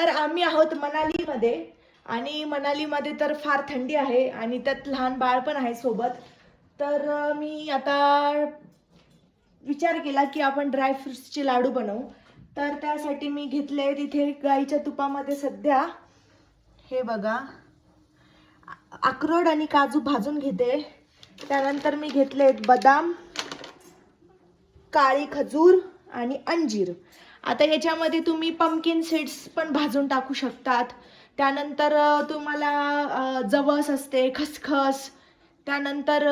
तर आम्ही आहोत मनालीमध्ये. आणि मनालीमध्ये तर फार थंडी आहे आणि त्यात लहान बाळ पण आहे सोबत. तर मी आता विचार केला की आपण ड्रायफ्रुट्सचे लाडू बनवू. तर त्यासाठी मी घेतले तिथे गाईच्या तुपामध्ये सध्या. हे बघा. अक्रोड आणि काजू भाजून घेते. त्यानंतर मी घेतले बदाम काळी खजूर आणि अंजीर. आता याच्यामध्ये तुम्ही पंपकिन सीड्स पण भाजून टाकू शकतात. त्यानंतर तुम्हाला जवस असते खसखस त्यानंतर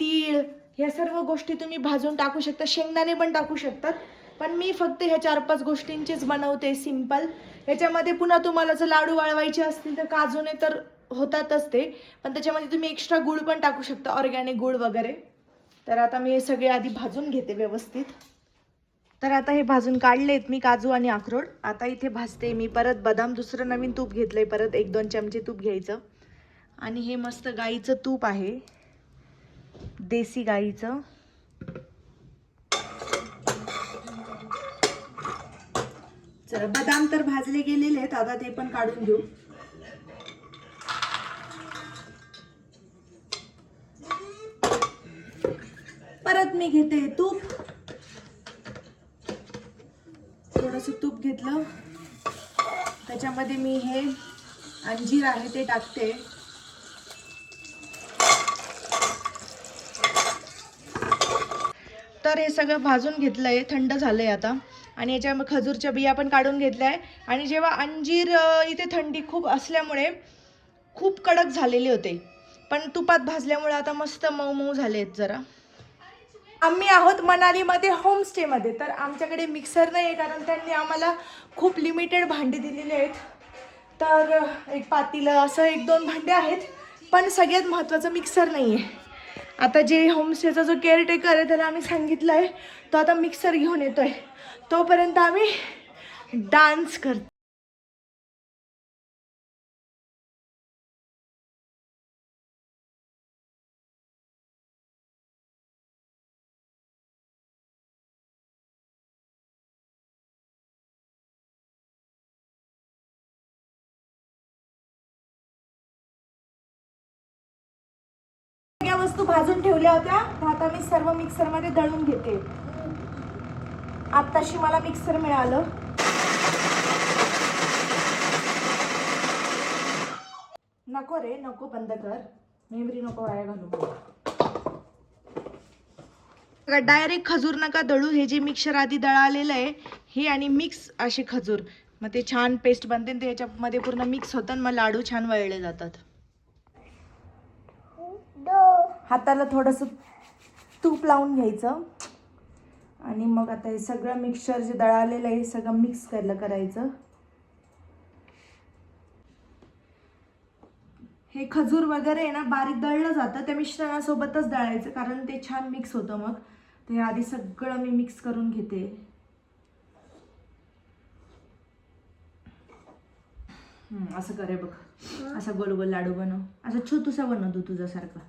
तीळ ह्या सर्व गोष्टी तुम्ही भाजून टाकू शकता. शेंगदाणे पण टाकू शकतात. पण मी फक्त ह्या चार पाच गोष्टींचेच बनवते सिंपल ह्याच्यामध्ये पुन्हा तुम्हाला जर लाडू वाळवायचे असतील तर काजूने तर होतातच ते. पण त्याच्यामध्ये तुम्ही एक्स्ट्रा गुळ पण टाकू शकता ऑर्गॅनिक गुळ वगैरे. तर आता मी हे सगळे आधी भाजून घेते व्यवस्थित. तर आता हे भाजून काढलेत मी काजू आणि अक्रोड. आता इथे भाजते मी. परत बदाम दुसरं नवीन तूप घेतलंय. परत एक दोन चमचे तूप घ्यायचं. आणि हे मस्त गाईचं तूप आहे. देसी गाईचं. चला बदाम तर भाजले गेलेले आहेत. आता ते पण काढून घेऊ. परत मी घेते तूप. थोडंसं तूप घेतलं. त्याच्यामध्ये मी हे अंजीर आहे ते टाकते. तर हे सगळं भाजून घेतलंय थंड झालंय आता. आणि याच्या खजूरच्या बिया पण काढून घेतल्या आहे आणि जेव्हा अंजीर इथे थंडी खूप असल्यामुळे खूप कडक झालेले होते. पण तुपात भाजल्यामुळे आता मस्त मऊ मऊ झाले आहेत जरा. आम्ही आहोत मनालीमध्ये होमस्टेमध्ये. तर आमच्याकडे मिक्सर नाही आहे कारण त्यांनी आम्हाला खूप लिमिटेड भांडी दिलेली आहेत. तर एक पातीलं असं एक दोन भांडे आहेत पण सगळ्यात महत्त्वाचं मिक्सर नाही आहे आता जे होमस्टेचा जो केअरटेकर आहे त्याला आम्ही सांगितलं आहे तो आता मिक्सर घेऊन येतो आहे तोपर्यंत आम्ही डान्स करतो. वस्तू भाजून ठेवल्या होत्या तर आता मी सर्व मिक्सरमध्ये दळून घेते. आत्ताशी मला मिक्सर मिळालं. नको रे नको बंद कर. मेमरी नको वाया घालू. डायरेक्ट खजूर नका दळू हे जे मिक्सर आधी दळालेलं आहे हे आणि मिक्स असे खजूर. मग ते छान पेस्ट बनते ते याच्यामध्ये पूर्ण मिक्स होतं मग लाडू छान वळले जातात. हाताला थोडंसं तूप लावून घ्यायचं. आणि मग आता हे सगळं मिक्सचर जे दळालेलं आहे सगळं मिक्स करायला करायचं. हे खजूर वगैरे आहे ना बारीक दळलं जातं. त्या मिश्रणासोबतच दळायचं कारण ते छान मिक्स होतं मग. ते आधी सगळं मी मिक्स करून घेते. असं करे बघ. असा गोल गोल लाडू बनव. असा छोटूसा बनव तू तुझ्यासारखा.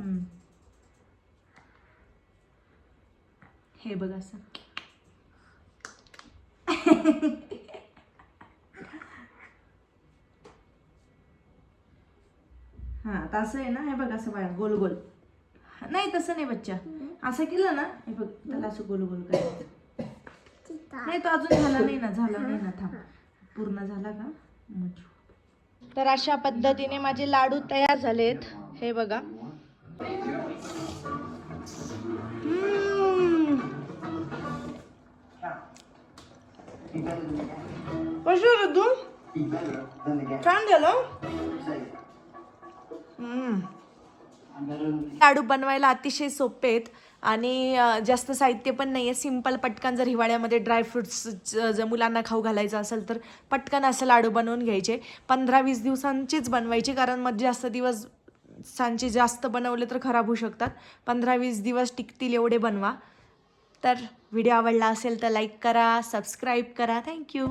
हम्म. हे बघ असं. हा तर असं आहे ना हे बघ असं बाळा गोल गोल. नाही तसं नाही बच्चा. असं केलं ना हे बघ त्याला असं गोल गोल करायचं. नाही तो अजून झाला नाही ना झाला नाही ना थांब. पूर्ण झाला का? मग ठेवू. तर अशा पद्धतीने माझे लाडू तयार झालेत. हे बघा. कशी तू? छान झालं. लाडू बनवायला अतिशय सोपे आहेत. आणि जास्त साहित्य पण नाही आहे सिंपल पटकन जर हिवाळ्यामध्ये ड्रायफ्रुट्स जर मुलांना खाऊ घालायचं असेल तर पटकन असं लाडू बनवून घ्यायचे. पंधरा वीस दिवसांचेच बनवायचे कारण मग जास्त दिवस सांचे जास्त बनवले तर खराब होऊ शकतात. पंधरा वीस दिवस टिकतील एवढे बनवा. तर व्हिडिओ आवडला असेल तर लाईक करा सबस्क्राईब करा. थँक्यू.